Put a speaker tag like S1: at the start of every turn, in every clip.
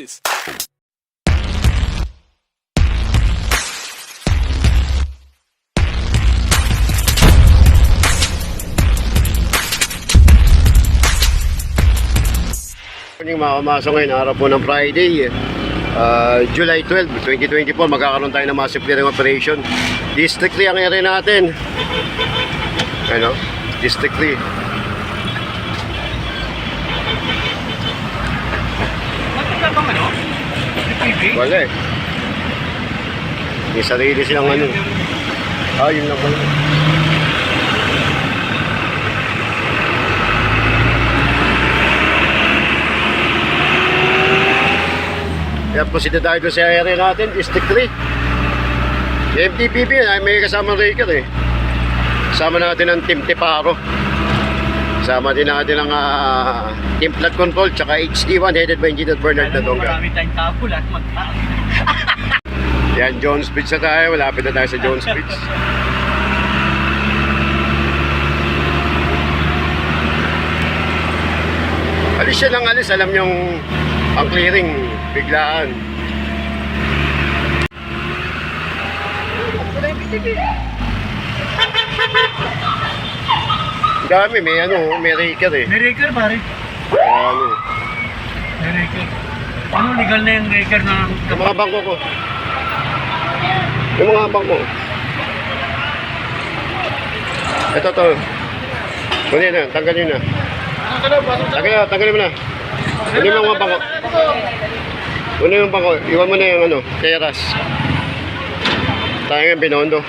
S1: this?
S2: Yung mga kamasok ngayon, araw po ng Friday, ah, July 12, 2024, magkakaroon tayo ng massive clearing operation. District 3 ang area natin. Ano? District 3.
S3: Wala bang ano? PPV?
S2: Wala eh. May sarili silang ano. Ah, yun lang pala. Kaya proceed na tayo sa area natin, District 3. Yung ay may kasama Raker eh. Kasama natin ang Team Tiparo. Kasama din natin ang ah, Team Flood Control, tsaka HD1 headed by Engineer Bernard Nadonga.
S3: marami tayong tapo lahat magtao.
S2: Yan, Jones Beach na tayo. Malapit na tayo sa Jones Beach. Alis siya ng alis. Alam niyong ang clearing, biglaan. Ang dami, may ano, may raker eh.
S3: May raker pare.
S2: Kaya ano.
S3: May raker. Ano legal na yung raker na
S2: yung mga bangko ko. Yung mga bangko. Ito to. Kunin na, tanggalin na. Tanggalin na, tanggalin mo na. Kunin mo mga bangko. Kunin mo bangko. Iwan mo na yung ano, teras. Tayo yung binondo.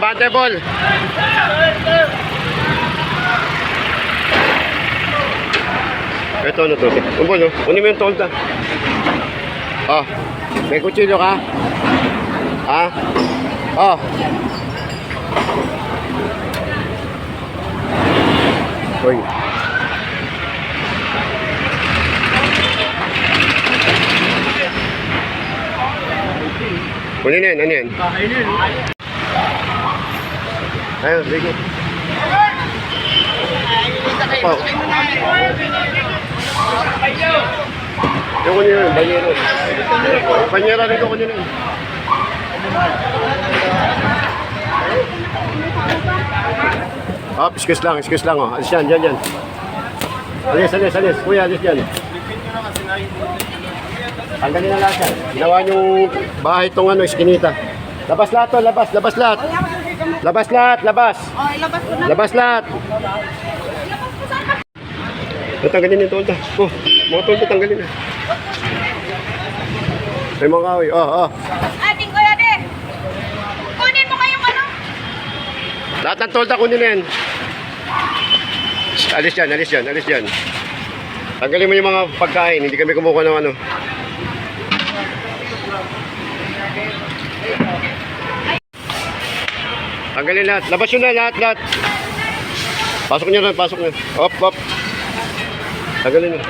S2: Bante ball. Ito ano to? Umbol no? Kunin mo yung tolda. Oh. May kutsilyo ka? Ha? Oh. Uy. Kunin yan, ano yan?
S3: bahay na yun.
S2: Ayun, sige. Oh. Yung kunin yun, banyero. Banyera rin ko kunin yun. Oh, excuse lang, excuse lang oh. Alis yan, dyan, dyan. Alis, alis, alis. Kuya, alis dyan. Tanggalin na lahat yan. Ginawa niyong bahay itong ano, iskinita. Labas lahat to, labas, labas lahat. Labas lahat, labas.
S4: Oh, ilabas ko na.
S2: Labas lahat. O, tanggalin yung tolda. Oh, mga tolda tanggalin na. May mga kahoy. Oh, oh.
S4: Ating kuya de. Kunin mo kayong ano.
S2: Lahat ng tolda kunin na yan. Alis yan, alis yan, alis yan. Tanggalin mo yung mga pagkain. Hindi kami kumukuha ng ano. Tanggalin lahat. Labas yun na lahat, lahat. Pasok nyo na, pasok nyo. Op, op. Tanggalin nyo.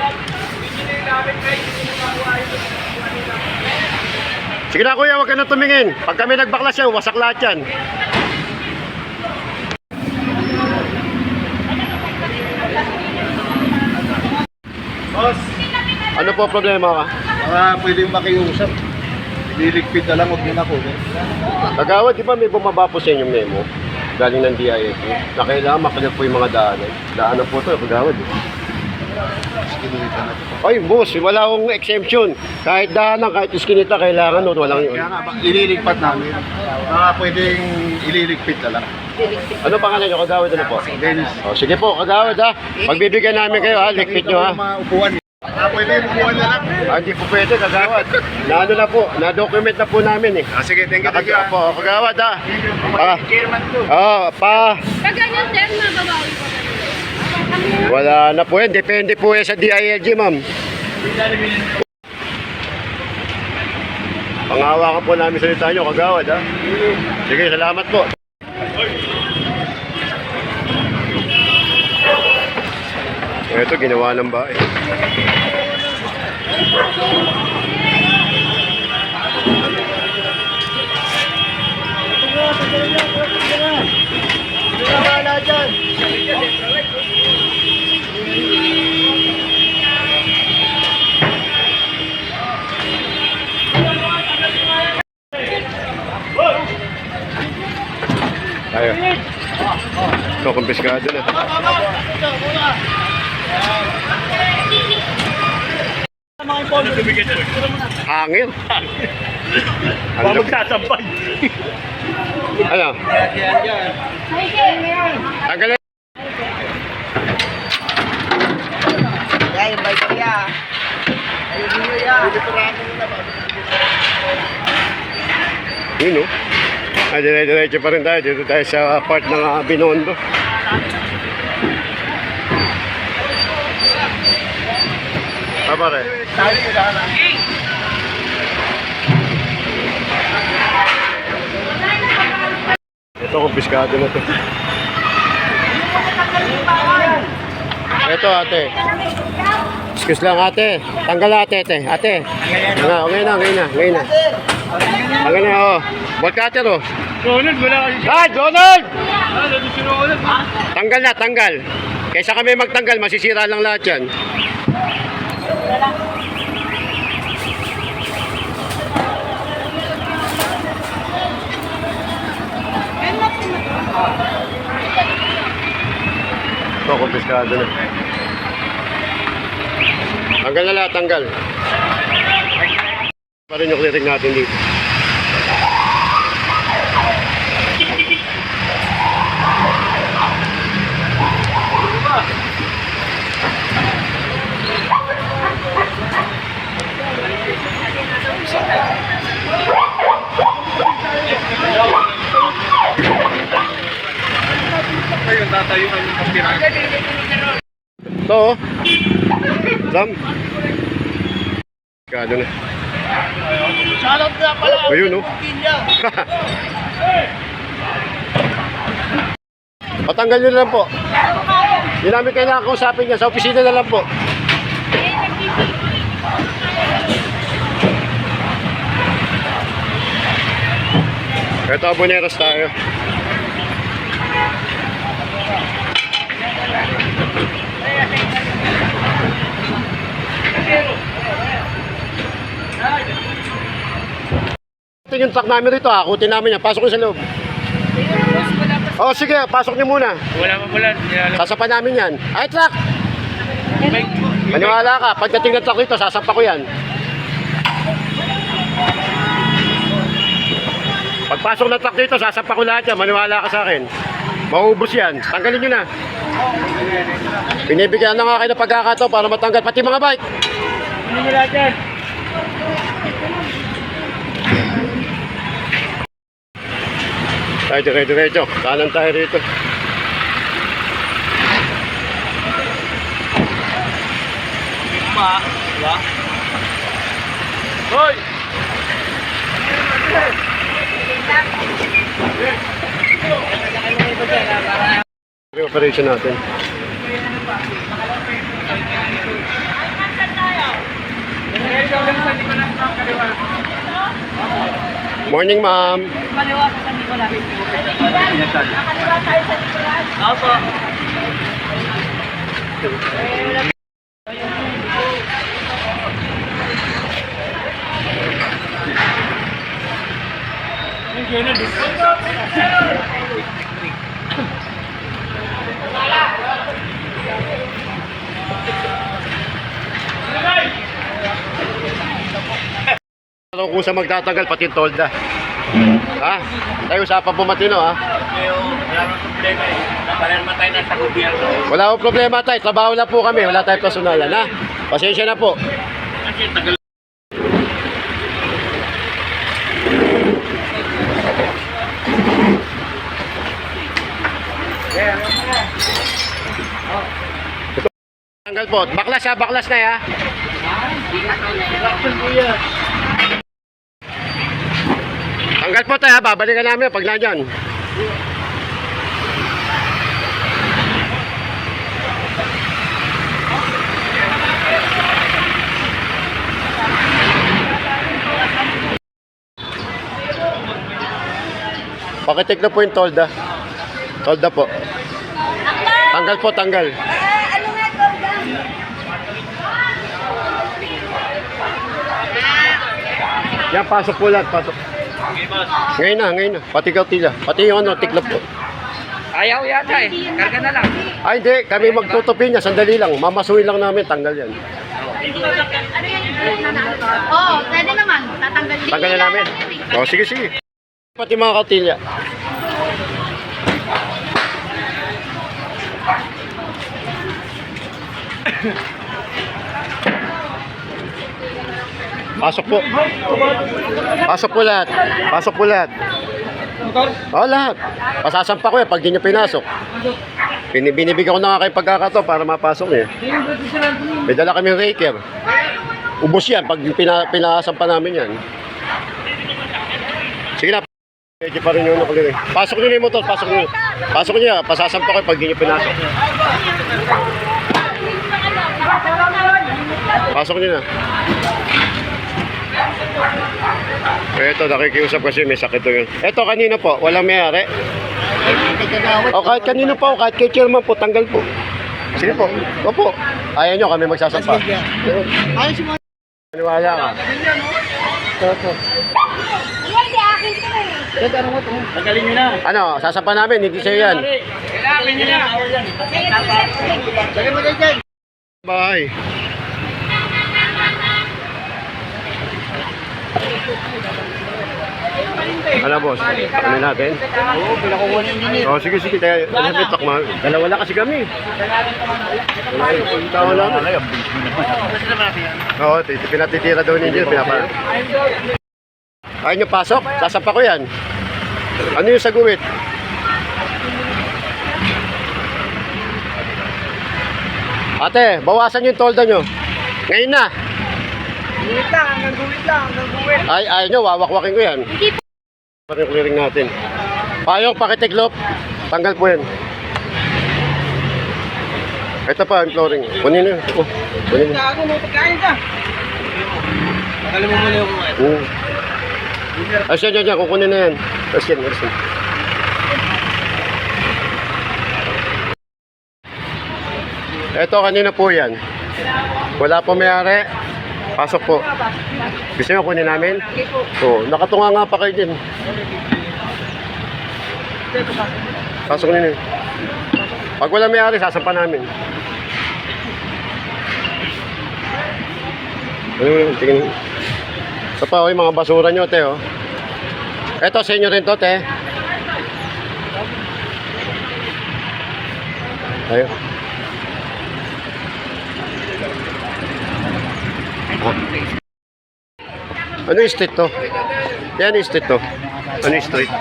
S2: Sige na kuya, huwag ka na tumingin. Pag kami nagbaklas yan, wasak lahat yan.
S5: Boss,
S2: Ano po problema ka?
S5: ah, pwedeng makiusap. Liligpit na lang, huwag na kunin.
S2: Kagawad, di ba may bumaba po sa inyong memo? Galing ng DILG na kailangan makinig po yung mga daanan. Daanan po ito, kagawad.
S5: Kinita na.
S2: Ay, boss, wala akong exemption. Kahit daanan, kahit iskinita, kailangan nun, walang yun.
S5: Kaya nga, ba, ililigpat namin. Ah, pwedeng ililigpit na lang.
S2: Ano pangalan nyo, kagawad? Ano po?
S5: Dennis.
S2: O, sige po, kagawad ha. Pagbibigyan namin kayo ha, likpit nyo ha.
S5: Mga upuan. Ah, pwede upuan na lang.
S2: Ah, hindi po pwede, kagawad. Na ano na po, na-document na po namin eh.
S5: Ah, sige, thank you, thank you.
S2: Nakag- po, kagawad ha. Ah,
S5: Chairman to.
S2: oh, pa,
S4: Pag ganyan, sir, mababawi ko.
S2: wala na po yan. Depende po yan sa DILG, ma'am. Pangawakan po namin salita nyo, kagawad ha. Sige, salamat po. Ito, ginawa ng
S5: bae. Ayo.
S2: Ito, kumpiskado na. Hangin. Ano?
S3: magsasampay.
S2: Ano? Tanggalin.
S1: Yan, yung bike niya. Ayun niyo yan.
S2: Yun, oh. Ah, dire-diretso pa rin tayo. Dito tayo sa part ng uh, Binondo. Ah, pare. Ito, kumpiskado na to. Ito, ate. Excuse lang, ate. Tanggal ate, ate. Ate. Nga, okay na, okay na, okay na. Okay na, oh. Ball cutter, oh.
S3: Ronald, wala kasi siya.
S2: Ah,
S3: Ronald.
S2: Tanggal na, tanggal. Kaysa kami magtanggal, masisira lang lahat yan. Ito, kumpiskado na. Tanggal na lahat, tanggal. Pa rin yung clearing natin dito.
S3: Ayun, tatayuan yung kapirang.
S2: Ito, oh. Dam. Kado na.
S1: Shoutout nga pala.
S2: Ayun, oh. Patanggal nyo na lang po. Hindi namin kailangan kausapin niya. Sa opisina na lang po. Ito, aboneros tayo. Yung truck namin rito, akutin namin yan. Pasok sa loob. Oh, sige, pasok nyo muna.
S3: Wala pa pala.
S2: Sasapan namin yan. Ay, truck! Maniwala ka, pagdating ng truck dito, sasampa ko yan. Pagpasok ng truck dito, sasampa ko lahat yan. Maniwala ka sa akin. Maubos yan. Tanggalin nyo na. Binibigyan na nga kayo ng pagkakataon para matanggal. Pati mga bike.
S3: Hindi lahat yan.
S2: Tayo dire-diretso. Kanan tayo rito.
S3: Pa, diba? Hoy!
S2: Yung operation natin. Morning, ma'am.
S3: Opo. Yung Jonah, dito.
S2: Ano kung sa magtatagal, pati tolda. Ha? Tayo usapan po matino, ha?
S3: Wala nang problema na
S2: tayo. Trabaho lang po kami. Wala tayong personalan, ha? Pasensya na po.
S3: Kasi tagal
S2: Tanggal po. Baklas ha, baklas na ha. Tanggal po tayo babalikan namin pag nandyan. Pakitik na po yung tolda. Tolda po. Tanggal po, tanggal. Yan, pasok po lahat, pasok. Ngayon na, ngayon na. Pati kautila. Pati yung ano, tiklop po.
S1: Ayaw yata eh. Karga na lang.
S2: Ay, hindi. Kami magtutupi niya. Sandali lang. Mamasuhin lang namin. Tanggal yan.
S4: Oo, oh, pwede naman. Tatanggalin.
S2: Tanggal na namin. O, sige, sige. Pati mga katilya. Pasok po. Pasok po lahat. Pasok po lahat. Oo, lahat. Pasasampa ko yan pag di nyo pinasok. Bin- Binibigyan ko na nga kayo pagkakato para mapasok niyo. May dala kami raker. Ubos yan pag pina, pinasampa namin yan. Sige na. Medyo pa rin yung nakulirin. Pasok nyo na yung motor. Pasok nyo. Pasok nyo. Pasasampa ko pag di nyo pinasok. Pasok nyo na. Ito, nakikiusap kasi may sakit to yun. Ito, kanino po? Walang mayari? O kahit kanino po, kahit kay chairman po, tanggal po. Sige po. Opo. Ayaw nyo kami magsasampa. Paniwala ka.
S4: Yan, di akin to eh.
S2: Ano, sasampa namin, hindi sa'yo yan. Bye. Ano boss? Ano natin? Oo, pinakukuha ng Oh, sige, sige. Ano sabi, takma. Dalawa lang kasi kami. Wala yung tao lang. Oo, tit- pinatitira daw ninyo. Pinapa. Ayaw nyo pasok? Sasampa ko yan. Ano yung saguwit? Ate, bawasan yung tolda nyo. Ngayon na.
S1: Guwit lang, hanggang guwit lang, hanggang guwit.
S2: Ay, ayaw nyo, wawakwakin ko yan.
S4: Hindi po.
S2: Pati yung clearing natin. Payong pakitiklop. Tanggal po yan. Ito pa, yung flooring. Kunin nyo. Oh, kunin nyo.
S1: Gago mo, pagkain ka. Alam mo muna yung
S2: Mm. Ay, siya, siya, siya. Kukunin na yan. Tapos yan, yan. Ito, kanina po yan. Wala po may-ari. Pasok po. Gusto nyo kunin namin? Oo, nakatunga nga pa kayo din. Pasok nyo yun. Pag wala may-ari, sasampa namin. Ano yun? Tingin. Ito pa, oh, yung mga basura nyo, te, oh. Ito, sa inyo rin to, te. Ayo. Ah. Ano yung street to? Yan yung street to. Ano yung street?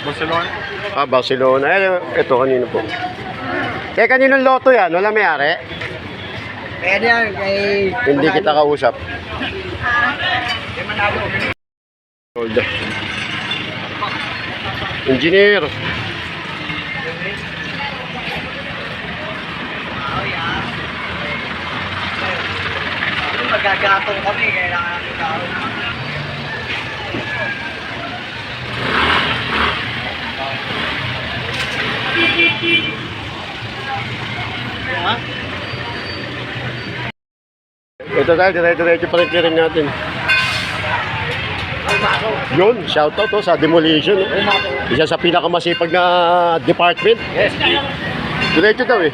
S5: Barcelona.
S2: Ah, Barcelona. Eh, ito, kanino po? Eh, kaninong loto yan? Wala may-ari?
S1: Pwede yan, kay...
S2: Hindi kita kausap. Hold. Engineer.
S1: Magagatong kami, kailangan natin tao.
S2: Ito tayo, dire-diretso pa rin clearing natin. Yun, shoutout to sa demolition. oh. Isa sa pinakamasipag na department. Yes. Diretso daw eh.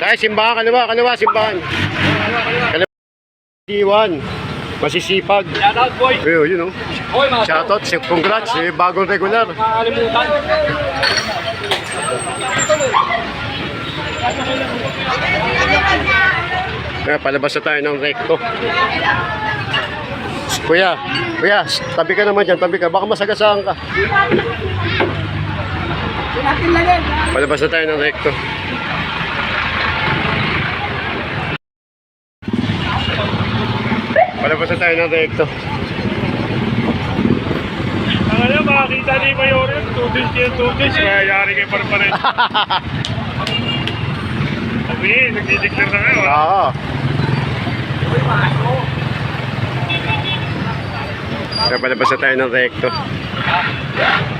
S2: Tayo, simbahan, kaliwa, kaliwa, simbahan. Kaliwa. Iwan. Masisipag.
S3: Shoutout boy!
S2: Yun oh.
S3: Hoy mga
S2: Shoutout, si- congrats, eh, bagong regular.
S3: kakalimutan.
S2: Kaya palabas na tayo ng recto. Kuya, kuya, tabi ka naman dyan, tabi ka. Baka masagasaan ka. Palabas na tayo ng recto. Palabas na tayo ng recto.
S3: Ang alam, makakita ni Mayor yun. Tudis kayo, tudis. Kaya yari kayo pa rin. Sabi, nagdideclare na kayo. ah.
S2: Oo. Kaya palabas na tayo ng recto. Ah,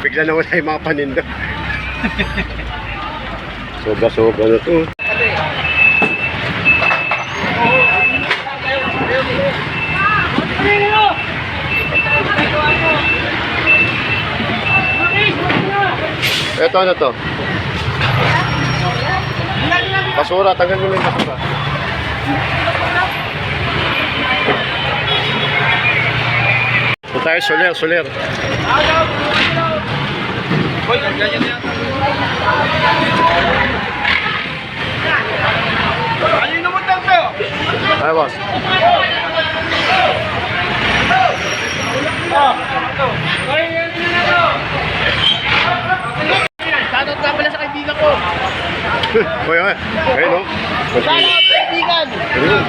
S2: Bigla na wala yung mga paninda. Sobra-sobra na to. Ito ano to? Basura, tanggal mo na yung basura. Ito tayo, soler, soler. Ay, boss.
S1: Shoutout nga pala sa kaibigan ko.
S2: Hoy, hoy. Ayun, no?
S1: Shoutout kaibigan.
S2: Ayun.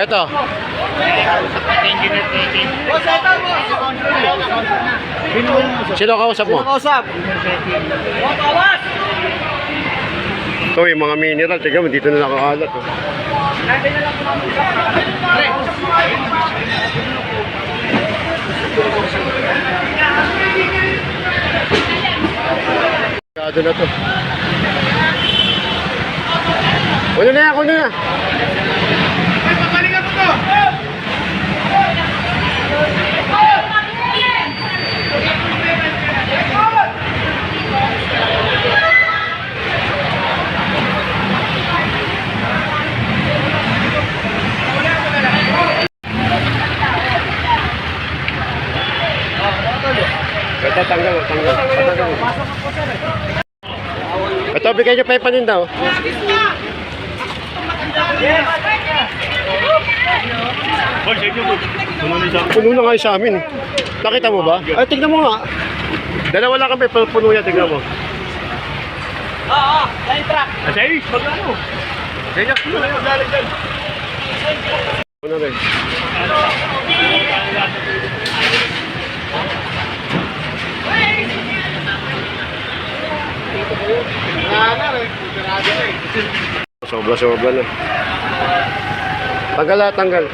S2: Ito.
S1: Boss, ito mo.
S2: Sino kausap mo?
S1: Kausap.
S2: Ito yung mga mineral. Tignan mo, dito na nakakalat. Oh. Kado na to. Kuno na yan, kuno na. Ito, tanggal, oh, tanggal. Patanggal. Bigay niyo pa yung paninda, oh. Puno na nga yung sa amin. eh. Nakita mo ba? Ay, tignan mo nga. Dalawa lang kami, pero puno yan, tignan mo.
S3: Ah, sa iyo, magkano? Sa inyo, puno na yung galing dyan.
S2: Puno rin. Sobra-sobra na. Tanggal lahat, tanggal.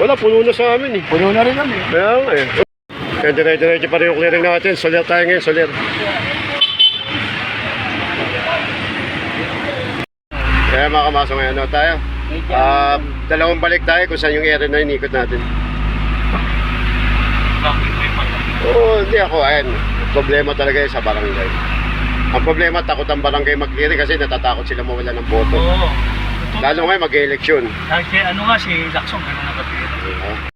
S2: Wala, puno na sa amin eh.
S5: Puno na rin kami.
S2: Kaya nga eh. Kaya dire-diretso pa rin yung clearing natin. Soler tayo ngayon, soler. Kaya mga kamasok ngayon, ano tayo? Ah, dalawang balik tayo kung saan yung area na inikot natin. Oo, hindi ako. Ayan, problema talaga yun sa barangay. Ang problema, takot ang barangay mag-clearing kasi natatakot sila mawala ng boto.
S3: Oo.
S2: Lalo ngayon mag-eleksyon.
S3: Dahil kay ano nga si Lacson, ano na ba?
S2: Ah,